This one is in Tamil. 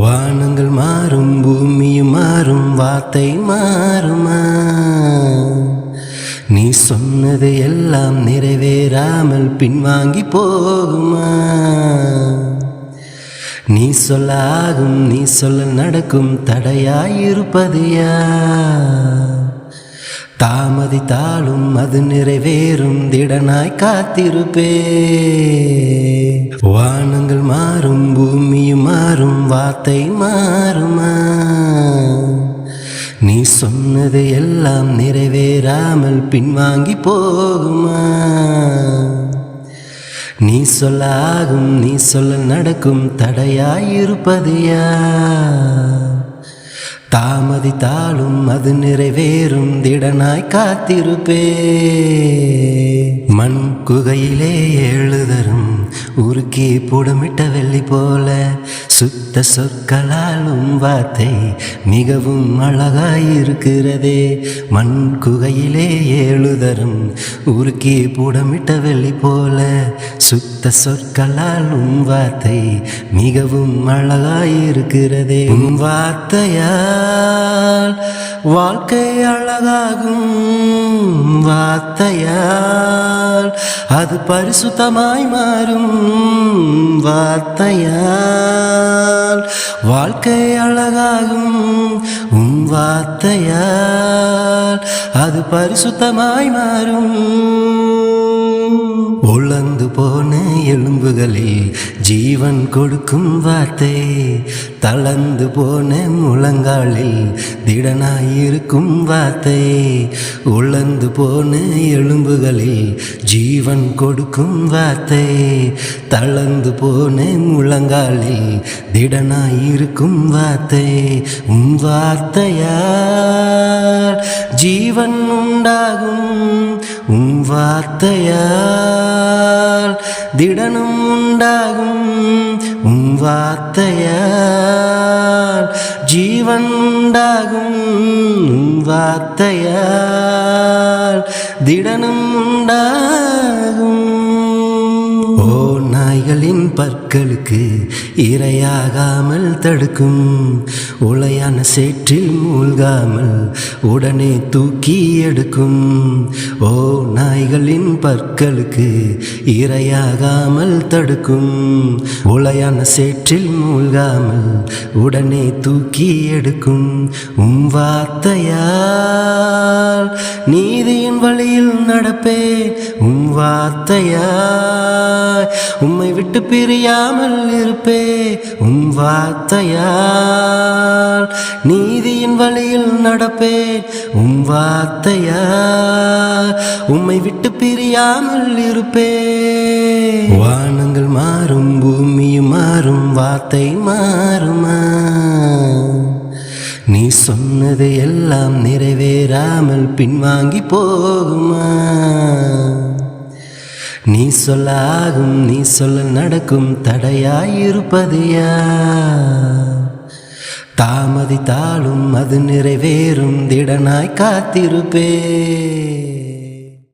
வானங்கள் மாறும் பூமியும் மாறும் வார்த்தை மாறுமா? நீ சொன்னது எல்லாம் நிறைவேறாமல் பின்வாங்கி போகுமா? நீ சொல்ல ஆகும் நீ சொல்ல நடக்கும் தடையாயிருப்பது யார்? தாமதித்தாலும் அது நிறைவேறும். திடனாய் காத்திருப்பே. வானங்கள் மாறும் பூமியும் மாறும் வார்த்தை மாறுமா? நீ சொன்னது எல்லாம் நிறைவேறாமல் பின்வாங்கி போகுமா? நீ சொல்ல ஆகும் நீ சொல்ல நடக்கும் தடையாயிருப்பதையா தாமதித்தாலும் அது நிறைவேறும் திடனாய் காத்திருப்பே. மண் குகையிலே எழுதரும் உருக்கி புடமிட்ட வெள்ளி போல சுத்த சொற்களாலும் வார்த்தை மிகவும் அழகாயிருக்கிறதே மண் குகையிலே எழுதரும் உருக்கி புடமிட்ட வெள்ளி போல சுத்த சொற்களாலும் வார்த்தை மிகவும் அழகாயிருக்கிறதே. உன் வார்த்தையால் வாழ்க்கை அழகாகும். வார்த்தையால் அது பரிசுத்தமாய் மாறும். வார்த்தையால் வாழ்க்கை அழகாகும். உன் வார்த்தையால் அது பரிசுத்தமாய் மாறும். உழந்து போன எலும்புகளில் ஜீவன் கொடுக்கும் வார்த்தை. தளர்ந்து போன முழங்காலில் திடனாயிருக்கும் வார்த்தை. உழந்து போன எலும்புகளில் ஜீவன் கொடுக்கும் வார்த்தை. தளர்ந்து போன முழங்காலில் திடனாயிருக்கும் வார்த்தை. உம் வார்த்தையார் ஜீவன் உண்டாகும். உம் வார்த்தையால் திடனும் உண்டாகும். உம் வார்த்தையால் ஜீவன் உண்டாகும். உம் வார்த்தையால் திடனும் உண்டாகும் நாய்களின் பற்களுக்கு இரையாகாமல் தடுக்கும். உளையான சேற்றில் மூழ்காமல் உடனே தூக்கி எடுக்கும். ஓ நாய்களின் பற்களுக்கு இரையாகாமல் தடுக்கும். உளையான சேற்றில் மூழ்காமல் உடனே தூக்கி எடுக்கும். உம் வார்த்தையால் நீதியின் வழியில் நடப்பே. உம் வார்த்தையால் உம்மை விட்டு விட்டு பிரியாமல் இருப்பே உம் வார்த்தையால். நீதியின் வழியில் நடப்பேன் உம் வார்த்தையால். உம்மை விட்டு பிரியாமல் இருப்பே. வானங்கள் மாறும் பூமியும் மாறும் வார்த்தை மாறுமா. நீ சொன்னது எல்லாம் நிறைவேறாமல் பின்வாங்கி போகுமா? நீ சொல்ல ஆகும் நீ சொல்ல நடக்கும் தடையாயிருப்பது தாமதித்தாலும் அது நிறைவேறும் திடனாய் காத்திருப்பே.